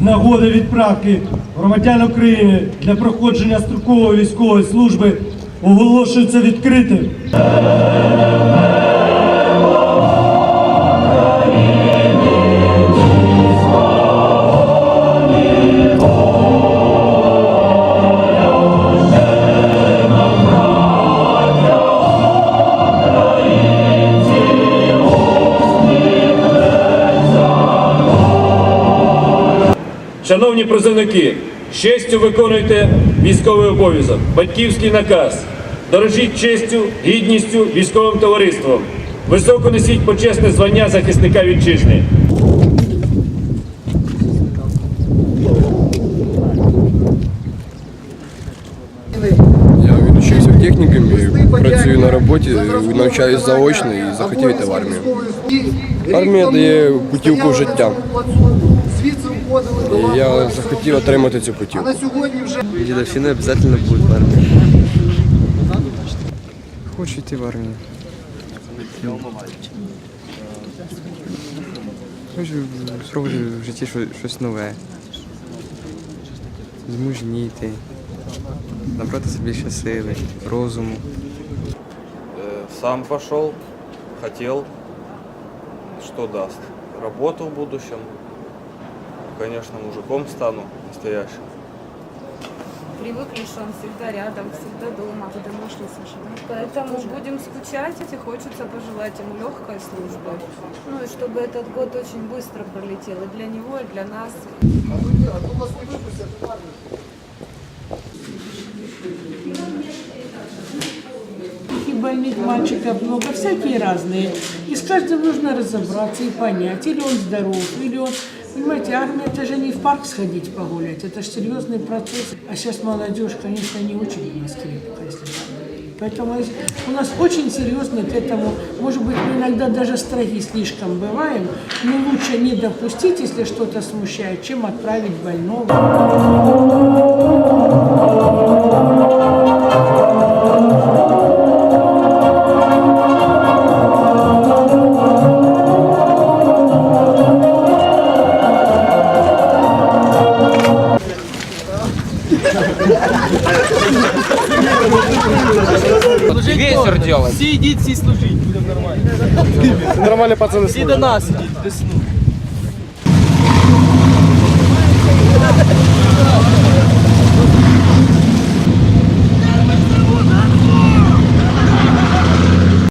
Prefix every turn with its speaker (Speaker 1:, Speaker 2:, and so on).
Speaker 1: нагоди відправки громадян України для проходження строкової військової служби оголошується відкритим.
Speaker 2: Шановні призовники, з честю виконуйте військовий обов'язок, батьківський наказ. Дорожіть честю, гідністю, військовим товариством. Високо несіть почесне звання захисника вітчизни.
Speaker 3: Я відучився в технікумі, працюю на роботі, навчаюсь заочно і захотів йти в армію. Армія дає путівку в життя. Я захотів отримати цю путівку.
Speaker 4: На сьогодні вже
Speaker 5: Дедовщина обязательно будет в армии.
Speaker 6: Хочу йти в армію. Хочу спробувати в житті щось, нове. Змужніти, набрати собі ще сили, розуму.
Speaker 7: Э, Сам пошел, хотел, что даст. Работу в будущем. Конечно, мужиком стану настоящим.
Speaker 8: привыкли, что он всегда рядом, всегда дома. Шли, Саша, да? Поэтому будем скучать, и хочется пожелать ему легкой службы. Ну и чтобы этот год очень быстро пролетел и для него, и для нас.
Speaker 9: И больных мальчиков много, всякие разные. И с каждым нужно разобраться и понять, или он здоров, или он... Понимаете, армия это же не в парк сходить погулять, это же серьезный процесс. А сейчас молодежь, конечно, не очень у нас если. Поэтому у нас очень серьезно к этому, может быть, мы иногда даже строги слишком бываем, но лучше не допустить, если что-то смущает, чем отправить больного.
Speaker 5: Ветер делать.
Speaker 6: Всі йдіть, всі служіть, буде нормально.
Speaker 3: Нормальні пацани
Speaker 6: Всі до нас ідіть, до сну.